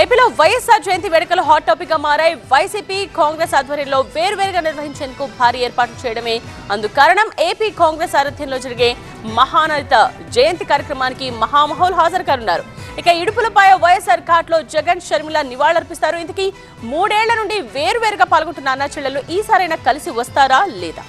ఏపీలో వైఎస్ఆర్ జయంతి వేడుకలు హాట్ టాపిక్గా మారాయి. వైసీపీ కాంగ్రెస్ ఆధ్వర్యంలో వేర్వేరుగా నిర్వహించేందుకు భారీ ఏర్పాట్లు చేయడమే అందుకు కారణం ఏపీ కాంగ్రెస్ సారథ్యంలో జరిగే మహానరిత జయంతి కార్యక్రమానికి మహామహోల్ హాజరు కానున్నారు ఇక ఇడుపులపాయ వైఎస్ఆర్ ఘాట్లో జగన్ షర్మిల నివాళులర్పిస్తారు. ఇంతకీ మూడేళ్ళ నుండి వేరువేరుగా పాల్గొంటున్న అన్న చెల్లెలు ఈసారైనా కలిసి వస్తారా లేదా?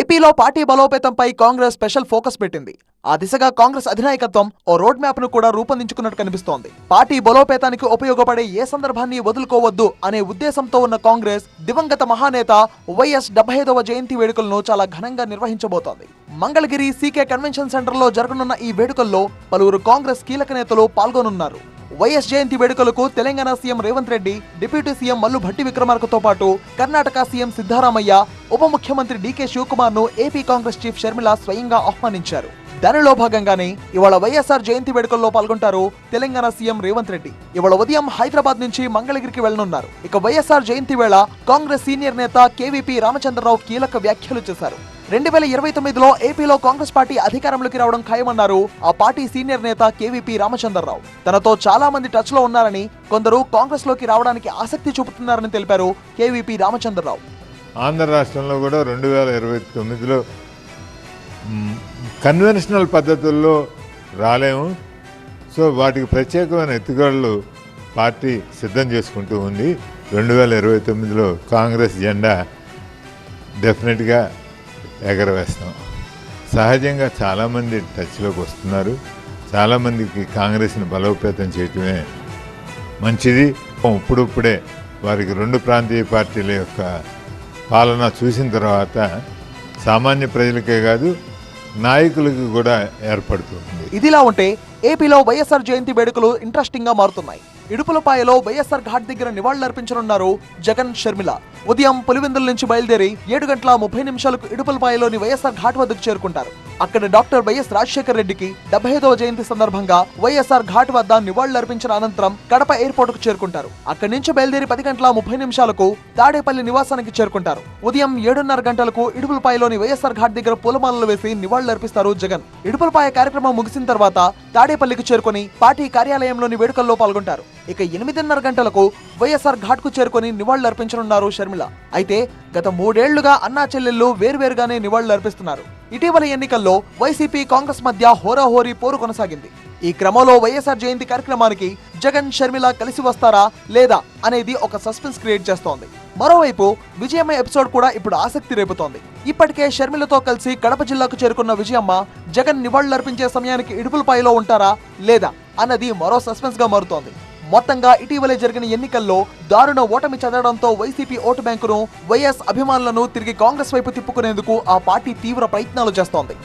ఏపీలో పార్టీ బలోపేతంపై కాంగ్రెస్ స్పెషల్ ఫోకస్ పెట్టింది. ఆ దిశగా కాంగ్రెస్ అధినాయకత్వం ఓ రోడ్ మ్యాప్ను కూడా రూపొందించుకున్నట్టు కనిపిస్తోంది. పార్టీ బలోపేతానికి ఉపయోగపడే ఏ సందర్భాన్ని వదులుకోవద్దు అనే ఉద్దేశంతో ఉన్న కాంగ్రెస్ దివంగత మహానేత వైఎస్ డెబ్బై ఐదవ జయంతి వేడుకలను చాలా ఘనంగా నిర్వహించబోతోంది. మంగళగిరి సీకే కన్వెన్షన్ సెంటర్లో జరగనున్న ఈ వేడుకల్లో పలువురు కాంగ్రెస్ కీలక నేతలు పాల్గొనున్నారు. వైఎస్ జయంతి వేడుకలకు Telangana CM Revanth Reddy deputy CM Mallu Bhatti విక్రమార్కతో పాటు కర్ణాటక సీఎం సిద్ధారామయ్య ఉప ముఖ్యమంత్రి డీకే శివకుమార్ను ఏపీ కాంగ్రెస్ చీఫ్ షర్మిల స్వయంగా ఆహ్వానించారు. దానిలో భాగంగానే ఇవాళ వైఎస్ఆర్ జయంతి వేడుకల్లో పాల్గొంటారు తెలంగాణ సీఎం రేవంత్ రెడ్డి. ఇవాళ ఉదయం హైదరాబాద్ నుంచి మంగళగిరికి వెళ్ళనున్నారు ఇక వైఎస్ఆర్ జయంతి వేళ కాంగ్రెస్ సీనియర్ నేత కేవీపీ రామచంద్రరావు కీలక వ్యాఖ్యలు చేశారు. రెండు వేల ఇరవై తొమ్మిదిలో ఏపీలో కాంగ్రెస్ పార్టీ అధికారంలోకి రావడం ఖాయమన్నారు ఆ పార్టీ సీనియర్ నేత కేవీపీ రామచంద్రరావు. తనతో చాలా మంది టచ్లో ఉన్నారని కొందరు కాంగ్రెస్లోకి రావడానికి ఆసక్తి చూపుతున్నారని తెలిపారు కేవీపీ రామచంద్రరావు. ఆంధ్ర రాష్ట్రంలో కూడా రెండు వేల ఇరవై తొమ్మిదిలో కన్వెన్షనల్ పద్ధతుల్లో రాలేము. సో వాటికి ప్రత్యేకమైన ఎత్తుగడలు పార్టీ సిద్ధం చేసుకుంటూ ఉంది. రెండు వేల ఇరవై తొమ్మిదిలో కాంగ్రెస్ జెండా డెఫినెట్గా ఎగరవేస్తాం. సహజంగా చాలామంది టచ్లోకి వస్తున్నారు. చాలామందికి కాంగ్రెస్ని బలోపేతం చేయటమే మంచిది. ఇప్పుడిప్పుడే వారికి రెండు ప్రాంతీయ పార్టీల యొక్క పాలన చూసిన తర్వాత సామాన్య ప్రజలకే కాదు నాయకులకు కూడా ఏర్పడుతుంది. ఇదిలా ఉంటే ఏపీలో వైఎస్ఆర్ జయంతి వేడుకలు ఇంట్రెస్టింగ్గా మారుతున్నాయి. ఇడుపులపాయలో వైఎస్ఆర్ ఘాట్ దగ్గర నివాళులర్పించనున్నారు జగన్ షర్మిల. ఉదయం పులివెందుల నుంచి బయలుదేరి ఏడు గంటల ముప్పై నిమిషాలకు ఇడుపులపాయలోని వైఎస్ఆర్ ఘాట్ వద్దకు చేరుకుంటారు. అక్కడ డాక్టర్ వైఎస్ రాజశేఖర రెడ్డికి డెబ్బై ఐదవ జయంతి సందర్భంగా వైఎస్ఆర్ ఘాట్ వద్ద నివాళులర్పించిన అనంతరం కడప ఎయిర్పోర్ట్కు చేరుకుంటారు. అక్కడి నుంచి బయలుదేరి పది గంటల ముప్పై నిమిషాలకు తాడేపల్లి నివాసానికి చేరుకుంటారు. ఉదయం ఏడున్నర గంటలకు ఇడుపులపాయలోని వైఎస్ఆర్ ఘాట్ దగ్గర పూలమాలలు వేసి నివాళులర్పిస్తారు జగన్. ఇడుపులపాయ కార్యక్రమం ముగిసిన తర్వాత తాడేపల్లికి చేరుకొని పార్టీ కార్యాలయంలోని వేడుకల్లో పాల్గొంటారు. ఇక ఎనిమిదిన్నర గంటలకు వైఎస్ఆర్ ఘాట్కు చేరుకొని నివాళులర్పించనున్నారు షర్మిల. అయితే గత మూడేళ్ళుగా అన్నా చెల్లెళ్ళు వేర్వేరుగానే నివాళులర్పిస్తున్నారు ఇటీవల ఎన్నికల్లో వైసీపీ కాంగ్రెస్ మధ్య హోరాహోరీ పోరు కొనసాగింది. ఈ క్రమంలో వైఎస్ఆర్ జయంతి కార్యక్రమానికి జగన్ షర్మిల కలిసి వస్తారా లేదా అనేది ఒక సస్పెన్స్ క్రియేట్ చేస్తోంది. మరోవైపు విజయమ్మ ఎపిసోడ్ కూడా ఇప్పుడు ఆసక్తి రేపుతోంది. ఇప్పటికే షర్మిలతో కలిసి కడప జిల్లాకు చేరుకున్న విజయమ్మ జగన్ నివాళులర్పించే సమయానికి ఇడుపులపాయలో ఉంటారా లేదా అన్నది మరో సస్పెన్స్గా మారుతోంది. మొత్తంగా ఇటీవలే జరిగిన ఎన్నికల్లో దారుణ ఓటమి చదవడంతో వైసీపీ ఓటు బ్యాంకును వైఎస్ అభిమానులను తిరిగి కాంగ్రెస్ వైపు తిప్పుకునేందుకు ఆ పార్టీ తీవ్ర ప్రయత్నాలు చేస్తోంది.